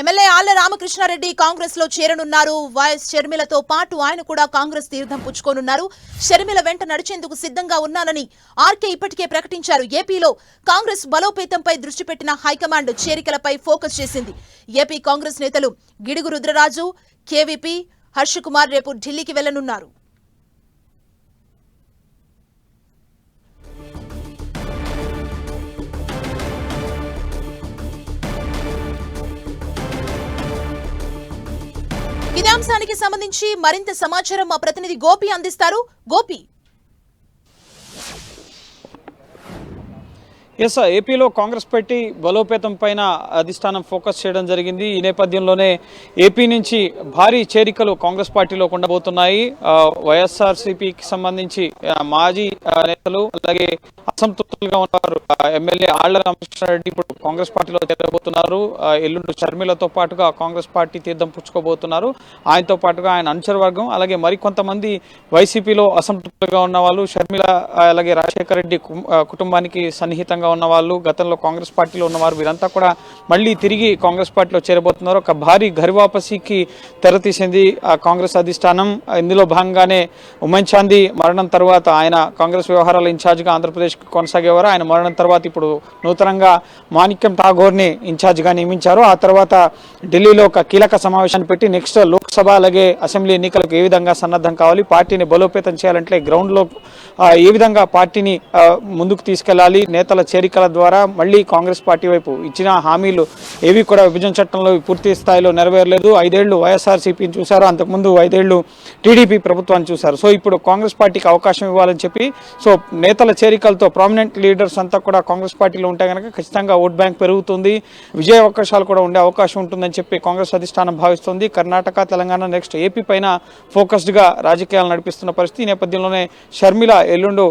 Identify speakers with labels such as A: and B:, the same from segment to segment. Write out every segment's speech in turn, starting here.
A: MLA ఆళ్ళ రామకృష్ణారెడ్డి కాంగ్రెస్లో చేరనున్నారు. YS షర్మిలతో పాటు ఆయన కూడా కాంగ్రెస్ తీర్థం పుచ్చుకోనున్నారు. షర్మిల వెంట నడిచేందుకు సిద్ధంగా ఉన్నానని ఆర్కే ఇప్పటికే ప్రకటించారు. ఏపీలో కాంగ్రెస్ బలోపేతంపై దృష్టి పెట్టిన హైకమాండ్ చేరికలపై ఫోకస్ చేసింది. ఏపీ కాంగ్రెస్ నేతలు గిడుగు రుద్రరాజు కేవీపీ హర్షకుమార్ రేపు ఢిల్లీకి వెళ్ళనున్నారు ఇదే అంశానికి సంబంధించి మరింత సమాచారం మా ప్రతినిధి గోపి అందిస్తారు. గోపి.
B: ఎస్ ఏపీలో కాంగ్రెస్ పార్టీ బలోపేతం పైన అధిష్టానం ఫోకస్ చేయడం జరిగింది. ఈ నేపథ్యంలోనే ఏపీ నుంచి భారీ చేరికలు కాంగ్రెస్ పార్టీలో ఉండబోతున్నాయి ఆ, వైఎస్ఆర్సీపీకి సంబంధించి మాజీ నేతలు అలాగే అసంతృప్తులుగా ఉన్నారు. ఎమ్మెల్యే ఆళ్ళ రామకృష్ణారెడ్డి ఇప్పుడు కాంగ్రెస్ పార్టీలో చేరబోతున్నారు. ఎల్లుండి షర్మిలతో పాటుగా కాంగ్రెస్ పార్టీ తీర్థం పుచ్చుకోబోతున్నారు. ఆయనతో పాటుగా ఆయన అనుచర వర్గం అలాగే మరికొంతమంది వైసీపీలో అసంతృప్తులుగా ఉన్న వాళ్ళు షర్మిల అలాగే రాజశేఖర రెడ్డి కుటుంబానికి సన్నిహితంగా ఉన్న వాళ్ళు గతంలో కాంగ్రెస్ పార్టీలో ఉన్నవారు వీరంతా కూడా మళ్ళీ తిరిగి కాంగ్రెస్ పార్టీలో చేరబోతున్నారు. ఒక భారీ ఘరివాపసీకి తెరతీసింది ఆ కాంగ్రెస్ అధిష్టానం. ఇందులో భాగంగానే ఉమెన్ చాందీ మరణం తర్వాత ఆయన కాంగ్రెస్ వ్యవహారాల ఇన్ఛార్జ్గా ఆంధ్రప్రదేశ్కి కొనసాగేవారు. ఆయన మరణం తర్వాత ఇప్పుడు నూతనంగా మాణిక్యం ఠాగూర్ని ఇన్ఛార్జ్గా నియమించారు. ఆ తర్వాత ఢిల్లీలో ఒక కీలక సమావేశాన్ని పెట్టి నెక్స్ట్ లోక్సభ అలాగే అసెంబ్లీ ఎన్నికలకు ఏ విధంగా సన్నద్ధం కావాలి పార్టీని బలోపేతం చేయాలంటే గ్రౌండ్లో ఏ విధంగా పార్టీని ముందుకు తీసుకెళ్ళాలి నేతల చేరికల ద్వారా మళ్ళీ కాంగ్రెస్ పార్టీ వైపు ఇచ్చిన హామీలు ఏవి కూడా విభజన చట్టంలో పూర్తి స్థాయిలో నెరవేరలేదు. ఐదేళ్ళు వైఎస్ఆర్సీపీని చూశారు అంతకుముందు ఐదేళ్ళు టీడీపీ ప్రభుత్వాన్ని చూశారు. సో ఇప్పుడు కాంగ్రెస్ పార్టీకి అవకాశం ఇవ్వాలని చెప్పి సో నేతల చేరికలతో ప్రామినెంట్ లీడర్స్ అంతా కూడా కాంగ్రెస్ పార్టీలో ఉంటే కనుక ఖచ్చితంగా ఓట్ బ్యాంక్ పెరుగుతుంది విజయ అవకాశాలు కూడా ఉండే అవకాశం ఉంటుందని చెప్పి కాంగ్రెస్ అధిష్టానం భావిస్తుంది. కర్ణాటక తెలంగాణ తెలంగాణ నెక్స్ట్ ఏపీ పైన ఫోకస్డ్గా రాజకీయాలు నడిపిస్తున్న పరిస్థితి ఈ నేపథ్యంలోనే షర్మిల ఎల్లుండు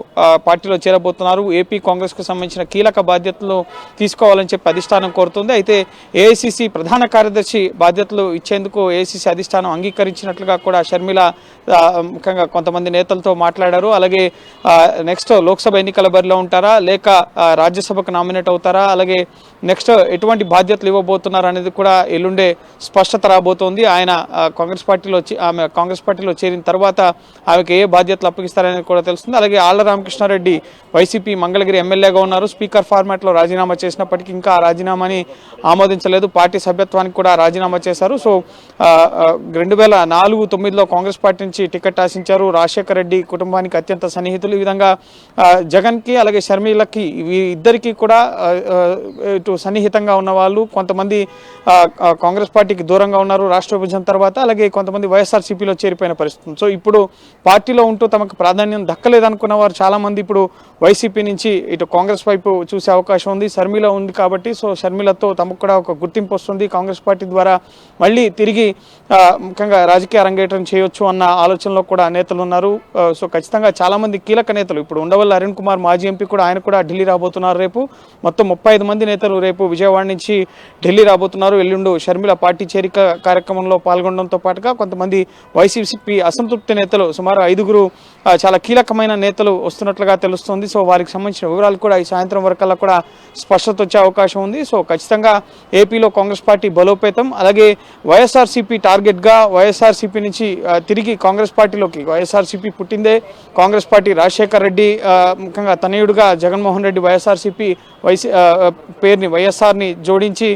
B: పార్టీలో చేరబోతున్నారు. ఏపీ కాంగ్రెస్కు సంబంధించిన కీలక బాధ్యతలు తీసుకోవాలని చెప్పి అధిష్టానం కోరుతుంది. అయితే ఏఐసిసి ప్రధాన కార్యదర్శి బాధ్యతలు ఇచ్చేందుకు ఏఐసిసి అధిష్టానం అంగీకరించినట్లుగా కూడా షర్మిల ముఖ్యంగా కొంతమంది నేతలతో మాట్లాడారు. అలాగే నెక్స్ట్ లోక్సభ ఎన్నికల బరిలో ఉంటారా? లేక రాజ్యసభకు నామినేట్ అవుతారా? అలాగే నెక్స్ట్ ఎటువంటి బాధ్యతలు ఇవ్వబోతున్నారు అనేది కూడా ఎల్లుండే స్పష్టత రాబోతోంది. ఆయన కాంగ్రెస్ పార్టీలో వచ్చి ఆమె కాంగ్రెస్ పార్టీలో చేరిన తర్వాత ఆమెకు ఏ బాధ్యతలు అప్పగిస్తారనేది కూడా తెలుస్తుంది. అలాగే ఆళ్ళ రామకృష్ణారెడ్డి వైసీపీ మంగళగిరి ఎమ్మెల్యేగా ఉన్నారు. స్పీకర్ ఫార్మాట్లో రాజీనామా చేసినప్పటికీ ఇంకా ఆ రాజీనామాని ఆమోదించలేదు. పార్టీ సభ్యత్వానికి కూడా రాజీనామా చేశారు. సో రెండు వేల నాలుగు తొమ్మిదిలో కాంగ్రెస్ పార్టీ నుంచి టికెట్ ఆశించారు. రాజశేఖర రెడ్డి కుటుంబానికి అత్యంత సన్నిహితులు. ఈ విధంగా జగన్కి అలాగే షర్మిలకి ఇవి ఇద్దరికి కూడా ఇటు సన్నిహితంగా ఉన్న వాళ్ళు కొంతమంది కాంగ్రెస్ పార్టీకి దూరంగా ఉన్నారు. రాష్ట్ర విభజన తర్వాత. అలాగే కొంతమంది వైఎస్ఆర్సీపీలో చేరిపోయిన పరిస్థితి. సో ఇప్పుడు పార్టీలో ఉంటూ తమకు ప్రాధాన్యం దక్కలేదనుకున్న వారు చాలామంది ఇప్పుడు వైసీపీ నుంచి ఇటు కాంగ్రెస్ వైపు చూసే అవకాశం ఉంది. షర్మిల ఉంది కాబట్టి సో షర్మిలతో తమకు కూడా ఒక గుర్తింపు వస్తుంది. కాంగ్రెస్ పార్టీ ద్వారా మళ్ళీ తిరిగి ముఖ్యంగా రాజకీయ అరంగేట్రం చేయొచ్చు అన్న ఆలోచనలో కూడా నేతలు ఉన్నారు. సో ఖచ్చితంగా చాలా మంది కీలక నేతలు ఇప్పుడు ఉండవల్లి అరుణ్ కుమార్ మాజీ ఎంపీ కూడా ఆయన కూడా ఢిల్లీ రాబోతున్నారు రేపు. మొత్తం ముప్పై ఐదు మంది నేతలు రేపు విజయవాడ నుంచి ఢిల్లీ రాబోతున్నారు. ఎల్లుండు షర్మిల పార్టీ చేరిక కార్యక్రమంలో పాల్గొనడంతో పాటుగా కొంతమంది వైసీపీ అసంతృప్తి నేతలు సుమారు ఐదుగురు చాలా కీలకమైన నేతలు వస్తున్నట్లుగా తెలుస్తుంది. సో వారికి సంబంధించిన వివరాలు కూడా ఈ సాయంత్రం వరకల్లా కూడా స్పష్టత వచ్చే అవకాశం ఉంది. సో ఖచ్చితంగా ఏపీలో కాంగ్రెస్ పార్టీ బలోపేతం. అలాగే వైఎస్ఆర్సీపీ టార్గెట్గా వైఎస్ఆర్సీపీ నుంచి తిరిగి కాంగ్రెస్ పార్టీలోకి వైఎస్ఆర్సీపీ పుట్టిందే కాంగ్రెస్ పార్టీ రాజశేఖర్ రెడ్డి ముఖ్యంగా తనయుడుగా జగన్మోహన్ రెడ్డి వైఎస్ఆర్సీపీ వైసీ పేరుని వైఎస్ఆర్ని జోడించి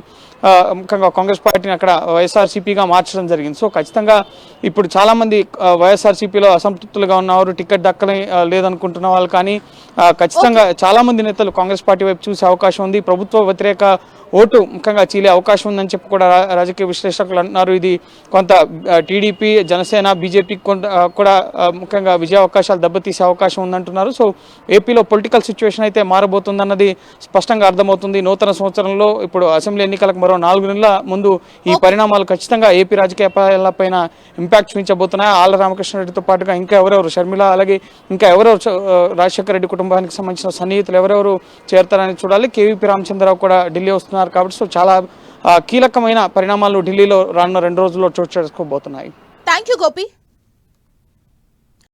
B: ముఖ్యంగా కాంగ్రెస్ పార్టీని అక్కడ వైఎస్ఆర్సీపీగా మార్చడం జరిగింది. సో ఖచ్చితంగా ఇప్పుడు చాలామంది వైఎస్ఆర్సీపీలో అసంతృప్తులుగా ఉన్నవారు టికెట్ దక్కలే లేదనుకుంటున్న వాళ్ళు కానీ ఖచ్చితంగా చాలామంది నేతలు కాంగ్రెస్ పార్టీ వైపు చూసే అవకాశం ఉంది. ప్రభుత్వ వ్యతిరేక ఓటు ముఖ్యంగా చీలే అవకాశం ఉందని చెప్పి కూడా రా- రాజకీయ విశ్లేషకులు అంటున్నారు. ఇది కొంత టీడీపీ జనసేన బీజేపీ కూడా ముఖ్యంగా విజయ అవకాశాలు దెబ్బతీసే అవకాశం ఉందంటున్నారు. సో ఏపీలో పొలిటికల్ సిచ్యువేషన్ అయితే మారబోతుందన్నది స్పష్టంగా అర్థమవుతుంది. నూతన సంవత్సరంలో ఇప్పుడు అసెంబ్లీ ఎన్నికలకు మరో నాలుగు నెలల ముందు ఈ పరిణామాలు ఖచ్చితంగా ఏపీ రాజకీయాలపైన ఇంపాక్ట్ చూపించబోతున్నాయి. ఆళ్ళ రామకృష్ణారెడ్డితో పాటుగా ఇంకా ఎవరెవరు షర్మిల అలాగే ఇంకా ఎవరెవరు రాజశేఖర రెడ్డి కుటుంబానికి సంబంధించిన సన్నిహితులు ఎవరెవరు చేరతారని చూడాలి. కేవీపీ రామచంద్రరావు కూడా ఢిల్లీ వస్తున్నారు కాబట్టి సో చాలా కీలకమైన పరిణామాలు ఢిల్లీలో రానున్న రెండు రోజుల్లో చోటు చేసుకోబోతున్నాయి.
A: Thank you Gopi